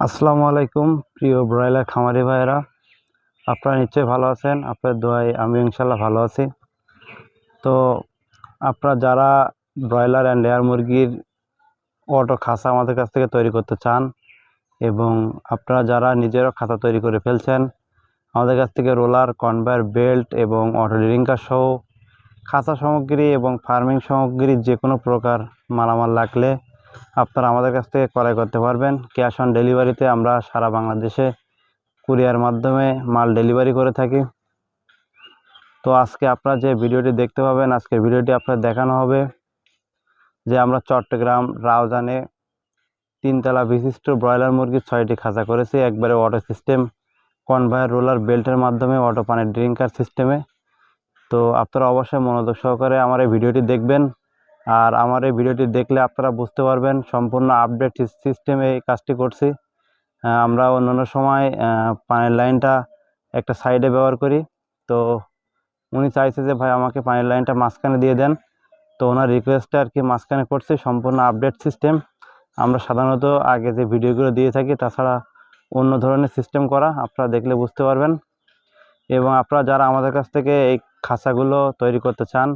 আসসালামু আলাইকুম, প্রিয় ব্রয়লার খামারি ভাইয়েরা। আপনারা নিশ্চয়ই ভালো আছেন আপনার দোয়াই আমি ইনশাল্লাহ ভালো আছি। তো আপনারা যারা ব্রয়লার অ্যান্ড লেয়ার মুরগির অটো খাঁচা আমাদের কাছ থেকে তৈরি করতে চান এবং আপনারা যারা নিজেরও খাঁচা তৈরি করে ফেলছেন, আমাদের কাছ থেকে রোলার কনভার বেল্ট এবং অটো ড্রিঙ্কার সহ খাঁচা সামগ্রী এবং ফার্মিং সামগ্রী যে কোনো প্রকার মালামাল লাগলে আপনারা আমাদের কাছ থেকে ক্রয় করতে পারবেন। ক্যাশ অন ডেলিভারিতে আমরা সারা বাংলাদেশে কুরিয়ার মাধ্যমে মাল ডেলিভারি করে থাকি। তো আজকে আপনারা যে ভিডিওটি দেখতে পাবেন আজকে ভিডিওটি আপনার দেখানো হবে যে আমরা চট্টগ্রাম রাউজানে তিনতলা বিশিষ্ট ব্রয়লার মুরগির ছয়টি খাঁচা করেছি। একবারে অটো সিস্টেম কনভায়ার রোলার বেল্টের মাধ্যমে অটো পানির ড্রিঙ্কার সিস্টেমে তো আপনারা অবশ্যই মনোযোগ সহকারে আমার এই ভিডিওটি দেখবেন। আর আমার এই ভিডিওটি দেখলে আপনারা বুঝতে পারবেন সম্পূর্ণ আপডেট সিস্টেমে এই কাজটি করছি। আমরা অন্যান্য সময় পানির লাইনটা একটা সাইডে ব্যবহার করি। তো উনি চাইছে যে ভাই আমাকে পানির লাইনটা মাঝখানে দিয়ে দেন। তো ওনার রিকোয়েস্টে আর কি মাঝখানে করছি সম্পূর্ণ আপডেট সিস্টেম আমরা সাধারণত আগে যে ভিডিওগুলো দিয়ে থাকি, তাছাড়া অন্য ধরনের সিস্টেম করা আপনারা দেখলে বুঝতে পারবেন। এবং আপনারা যারা আমাদের কাছ থেকে এই খাঁচাগুলো তৈরি করতে চান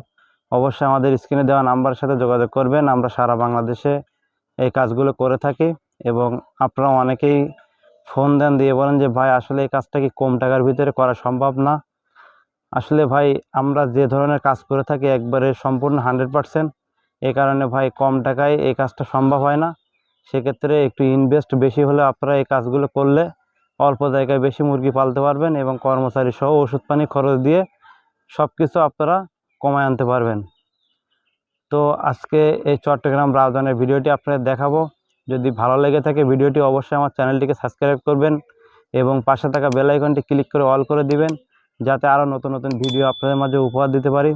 অবশ্যই আমাদের স্ক্রিনে দেওয়া নাম্বারের সাথে যোগাযোগ করবেন। আমরা সারা বাংলাদেশে এই কাজগুলো করে থাকি এবং আপনারা অনেকেই ফোন দেন দিয়ে বলেন যে, ভাই, আসলে এই কাজটা কি কম টাকার ভিতরে করা সম্ভব না? আসলে ভাই, আমরা যে ধরনের কাজ করে থাকি একবারে সম্পূর্ণ হান্ড্রেড পারসেন্ট। এই কারণে ভাই, কম টাকায় এই কাজটা সম্ভব হয় না। সেক্ষেত্রে একটু ইনভেস্ট বেশি হলে আপনারা এই কাজগুলো করলে অল্প জায়গায় বেশি মুরগি পালতে পারবেন এবং কর্মচারী সহ ওষুধ পানি খরচ দিয়ে সব কিছু আপনারা কমায় আনতে পারবেন। তো আজকে এই চট্টগ্রাম রাউজানের ভিডিওটি আপনাদের দেখাবো। যদি ভালো লেগে থাকে ভিডিওটি অবশ্যই আমার চ্যানেলটিকে সাবস্ক্রাইব করবেন এবং পাশে থাকা বেল আইকনটি ক্লিক করে অল করে দিবেন, যাতে আরও নতুন নতুন ভিডিও আপনাদের মাঝে উপহার দিতে পারি।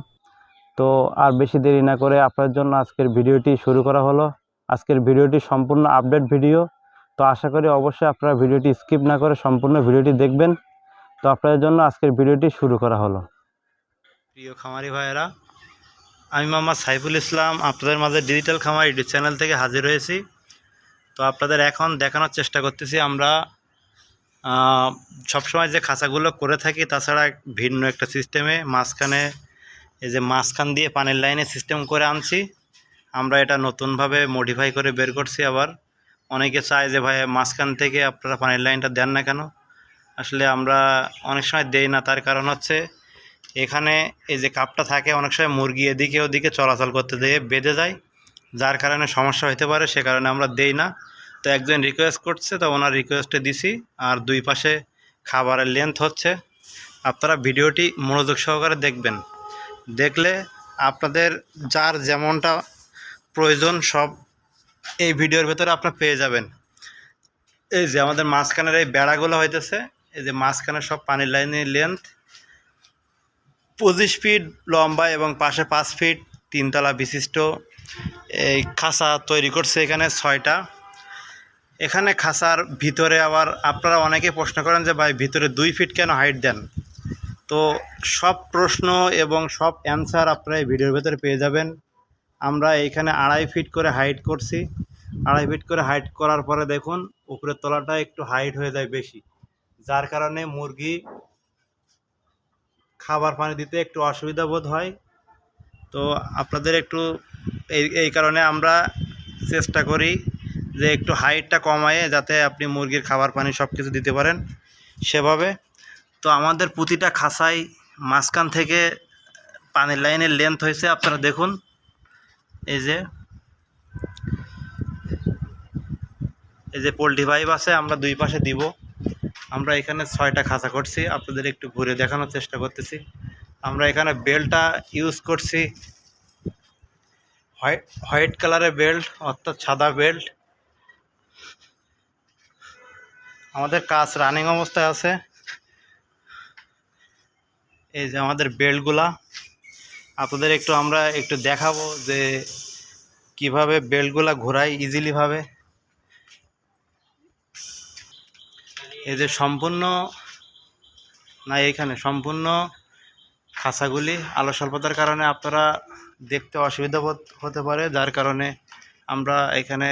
তো আর বেশি দেরি না করে আপনাদের জন্য আজকের ভিডিওটি শুরু করা হলো। আজকের ভিডিওটি সম্পূর্ণ আপডেট ভিডিও। তো আশা করি অবশ্যই আপনারা ভিডিওটি স্কিপ না করে সম্পূর্ণ ভিডিওটি দেখবেন। তো আপনাদের জন্য আজকের ভিডিওটি শুরু করা হলো। প্রিয় খামারি ভাইয়েরা, আমি মোহাম্মদ সাইফুল ইসলাম, আপনাদের মাঝে ডিজিটাল খামার ইউটিউব চ্যানেল থেকে হাজির হয়েছি। তো আপনাদের এখন দেখানোর চেষ্টা করতেছি আমরা সবসময় যে খাঁচাগুলো করে থাকি, তাছাড়া ভিন্ন একটা সিস্টেমে মাঝখানে এই যে মাঝখান দিয়ে পানির লাইনে সিস্টেম করে আনছি। আমরা এটা নতুনভাবে মডিফাই করে বের করছি আবার। অনেকে চায় যে ভাই, মাঝখান থেকে আপনারা পানির লাইনটা দেন না কেন? আসলে আমরা অনেক সময় দেই না, তার কারণ হচ্ছে এখানে এই যে কাপটা থাকে, অনেক সময় মুরগি এদিকে ওদিকে চলাচল করতে দিয়ে বেঁধে যায়। যার কারণে সমস্যা হতে পারে, সে কারণে আমরা দেই না। তো একজন রিকোয়েস্ট করছে, তো ওনার রিকোয়েস্টে দিছি। আর দুই পাশে খাবারের লেন্থ হচ্ছে। আপনারা ভিডিওটি মনোযোগ সহকারে দেখবেন। দেখলে আপনাদের যার যেমনটা প্রয়োজন সব এই ভিডিওর ভেতরে আপনারা পেয়ে যাবেন। এই যে আমাদের মাঝখানের এই বেড়াগুলো হইতেছে, এই যে মাঝখানে সব পানির লাইনের লেন্থ পঁচিশ ফিট লম্বা এবং পাশে পাঁচ ফিট তিনতলা বিশিষ্ট। এই খাঁচা তৈরি করছে এখানে ছয়টা। এখানে খাঁচার ভিতরে আবার আপনারা অনেকে প্রশ্ন করেন যে, ভাই, ভিতরে দুই ফিট কেন হাইট দেন? তো সব প্রশ্ন এবং সব অ্যান্সার আপনারা এই ভিডিওর ভেতরে পেয়ে যাবেন। আমরা এইখানে আড়াই ফিট করে হাইট করছি। আড়াই ফিট করে হাইট করার পরে দেখুন, উপরের তলাটা একটু হাইট হয়ে যায় বেশি। যার কারণে মুরগি খাবার পানি দিতে একটু অসুবিধা বোধ হয়। তো আপনাদের একটু এই এই কারণে আমরা চেষ্টা করি যে একটু হাইটটা কমায়ে যাতে আপনি মুরগির খাবার পানি সব কিছু দিতে পারেন সেভাবে। তো আমাদের প্রতিটা খাসাই মাঝখান থেকে পানির লাইনের লেন্থ হয়েছে, আপনারা দেখুন। এই যে এই যে পোলট্রি পাইপ আছে, আমরা দুই পাশে দিব। আমরা এখানে ছয়টা খাঁচা করছি। আপনাদের একটু ঘুরে দেখানোর চেষ্টা করতেছি। আমরা এখানে বেল্টটা ইউজ করছি। হোয়াইট হোয়াইট কালারের বেল্ট, অর্থাৎ সাদা বেল্ট। আমাদের কাজ রানিং অবস্থায় আছে। এই যে আমাদের বেল্টগুলা। আপনাদের একটু আমরা একটু দেখাবো যে কীভাবে বেল্টগুলা ঘোরাই ইজিলিভাবে এই যে সম্পূর্ণ, না এইখানে সম্পূর্ণ খাঁচাগুলি আলো স্বল্পতার কারণে আপনারা দেখতে অসুবিধা বোধ হতে পারে, যার কারণে আমরা এখানে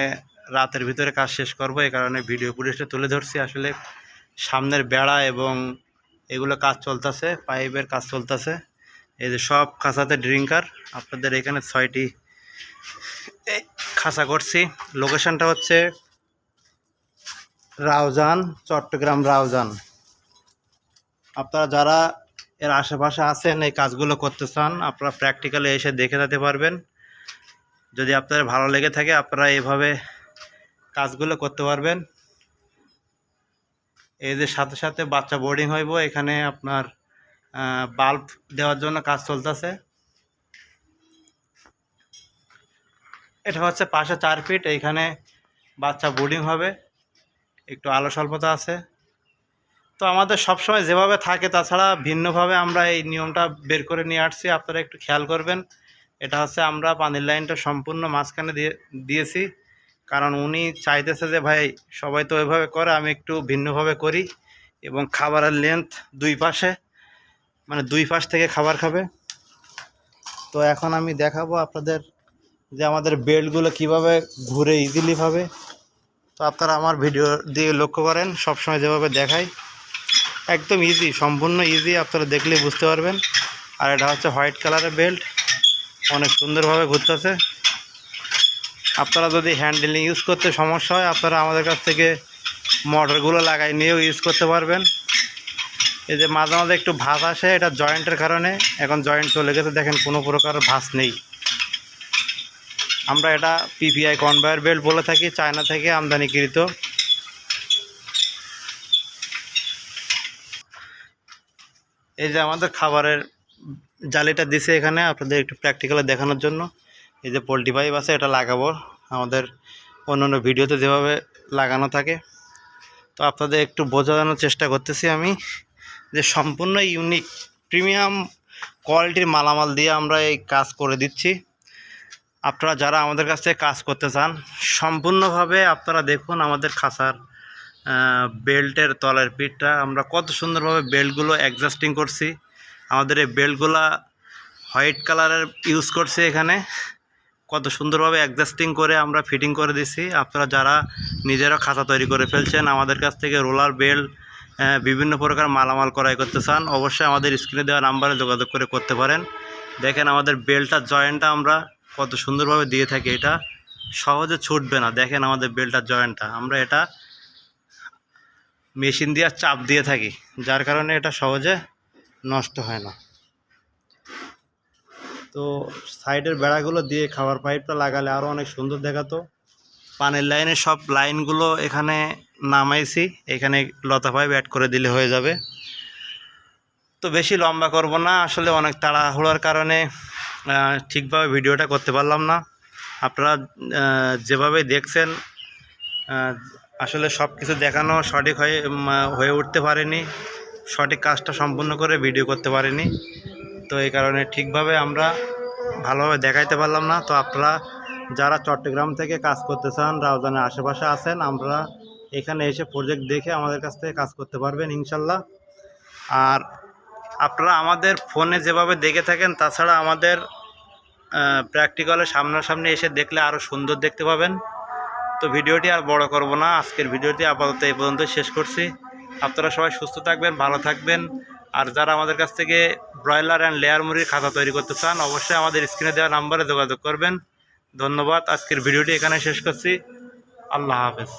রাতের ভিতরে কাজ শেষ করব। এই কারণে ভিডিও ফুটেজটা তুলে ধরছি। আসলে সামনের বেড়া এবং এগুলো কাজ চলতেছে, পাইপের কাজ চলতেছে। এই যে সব খাঁচাতে ড্রিঙ্কার। আপনাদের এখানে ছয়টি খাঁচা করছি। লোকেশনটা হচ্ছে রাউজান, চট্টগ্রাম রাউজান। আপনারা যারা এর আশেপাশে আছেন, এই কাজগুলো করতে চান, আপনারা প্র্যাকটিক্যালি এসে দেখে যেতে পারবেন। যদি আপনাদের ভালো লেগে থাকে, আপনারা এইভাবে কাজগুলো করতে পারবেন। এই যে সাথে সাথে বাচ্চা বোর্ডিং হইব, এখানে আপনার বাল্ব দেওয়ার জন্য কাজ চলতেছে। এটা হচ্ছে পাশে চার ফিট এইখানে বাচ্চা বোর্ডিং হবে। একটু আলো স্বল্পতা আছে। তো আমাদের সবসময় যেভাবে থাকে, তাছাড়া ভিন্নভাবে আমরা এই নিয়মটা বের করে নিয়ে আসছি। আপনারা একটু খেয়াল করবেন, এটা হচ্ছে আমরা পানির লাইনটা সম্পূর্ণ মাঝখানে দিয়ে, দিয়েছি। কারণ উনি চাইতেছে যে, ভাই, সবাই তো ওইভাবে করে, আমি একটু ভিন্নভাবে করি। এবং খাবারের লেন্থ দুই পাশে মানে দুই পাশ থেকে খাবার খাবে। তো এখন আমি দেখাবো আপনাদের যে আমাদের বেল্টগুলো কীভাবে ঘুরে ইজিলিভাবে তো আপনারা আমার ভিডিও দিয়ে লক্ষ্য করেন, সবসময় যেভাবে দেখাই, একদম ইজি সম্পূর্ণ ইজি আপনারা দেখলেই বুঝতে পারবেন। আর এটা হচ্ছে হোয়াইট কালারের বেল্ট, অনেক সুন্দরভাবে ঘুরতেছে। আপনারা যদি হ্যান্ডেলিং ইউজ করতে সমস্যা হয়, আপনারা আমাদের কাছ থেকে মোটরগুলো লাগাই নিয়েও ইউজ করতে পারবেন। এই যে মাঝে মাঝে একটু ভাঁজ আসে, এটা জয়েন্টের কারণে, এখন জয়েন্ট চলে গেছে, দেখেন কোনো প্রকার ভাঁজ নেই। আমরা এটা পিপিআই কনভায়ার বেল্ট বলে থাকি চায়না থেকে আমদানিকৃত। এই যে আমাদের খাবারের জালিটা দিছে এখানে, আপনাদের একটু প্র্যাকটিক্যালে দেখানোর জন্য। এই যে পোলট্রি পাইপ আছে, এটা লাগাবো। আমাদের অন্য অন্য ভিডিওতে যেভাবে লাগানো থাকে। তো আপনাদের একটু বোঝানোর চেষ্টা করতেছি আমি যে সম্পূর্ণ ইউনিক প্রিমিয়াম কোয়ালিটির মালামাল দিয়ে আমরা এই কাজ করে দিচ্ছি। আপনারা যারা আমাদের কাছ থেকে কাজ করতে চান, সম্পূর্ণভাবে আপনারা দেখুন আমাদের খাসার বেল্টের তলের পিঠটা। আমরা কত সুন্দরভাবে বেল্টগুলো অ্যাডজাস্টিং করছি। আমাদের এই বেল্টগুলা হোয়াইট কালারের ইউজ করছি এখানে। কত সুন্দরভাবে অ্যাডজাস্টিং করে আমরা ফিটিং করে দিছি। আপনারা যারা নিজেরা খাতা তৈরি করে ফেলছেন, আমাদের কাছ থেকে রোলার বেল্ট বিভিন্ন প্রকার মালামাল ক্রয় করতে চান, অবশ্যই আমাদের স্ক্রিনে দেওয়া নাম্বারে যোগাযোগ করে করতে পারেন। দেখেন আমাদের বেল্টটার জয়েন্টটা আমরা কত সুন্দরভাবে দিয়ে থাকে এটা, সহজে ছুটবে না। দেখেন আমাদের বেল্টার জয়েন্টটা। আমরা এটা মেশিন দিয়ে চাপ দিয়ে থাকি, যার কারণে এটা সহজে নষ্ট হয় না। তো সাইডের বেড়াগুলো দিয়ে খাবার পাইপটা লাগালে আরও অনেক সুন্দর দেখাতো। পানের লাইনের সব লাইনগুলো এখানে নামাইছি, এখানে লতা পাইপ অ্যাড করে দিলে হয়ে যাবে। তো বেশি লম্বা করব না, আসলে অনেক তাড়াহুড়োর কারণে ঠিকভাবে ভিডিওটা করতে পারলাম না। আপনারা যেভাবে দেখছেন আসলে সব কিছু দেখানো সঠিক হয়ে হয়ে উঠতে পারেনি। সঠিক কাজটা সম্পূর্ণ করে ভিডিও করতে পারিনি। তো এই কারণে ঠিকভাবে আমরা ভালোভাবে দেখাইতে পারলাম না। তো আপনারা যারা চট্টগ্রাম থেকে কাজ করতে চান রাউজানের আশেপাশে আছেন, আমরা এখানে এসে প্রজেক্ট দেখে আমাদের কাছ থেকে কাজ করতে পারবেন, ইনশাল্লাহ। আর আপনারা আমাদের ফোনে যেভাবে দেখে থাকেন, তাছাড়া আমাদের প্র্যাকটিক্যালে সামনাসামনি এসে দেখলে আরও সুন্দর দেখতে পাবেন। তো ভিডিওটি আর বড় করব না, আজকের ভিডিওটি আপাতত এই পর্যন্ত শেষ করছি। আপনারা সবাই সুস্থ থাকবেন, ভালো থাকবেন। আর যারা আমাদের কাছ থেকে ব্রয়লার অ্যান্ড লেয়ার মুরগির খাতা তৈরি করতে চান, অবশ্যই আমাদের স্ক্রিনে দেওয়া নাম্বারে যোগাযোগ করবেন। ধন্যবাদ, আজকের ভিডিওটি এখানে শেষ করছি। আল্লাহ হাফেজ।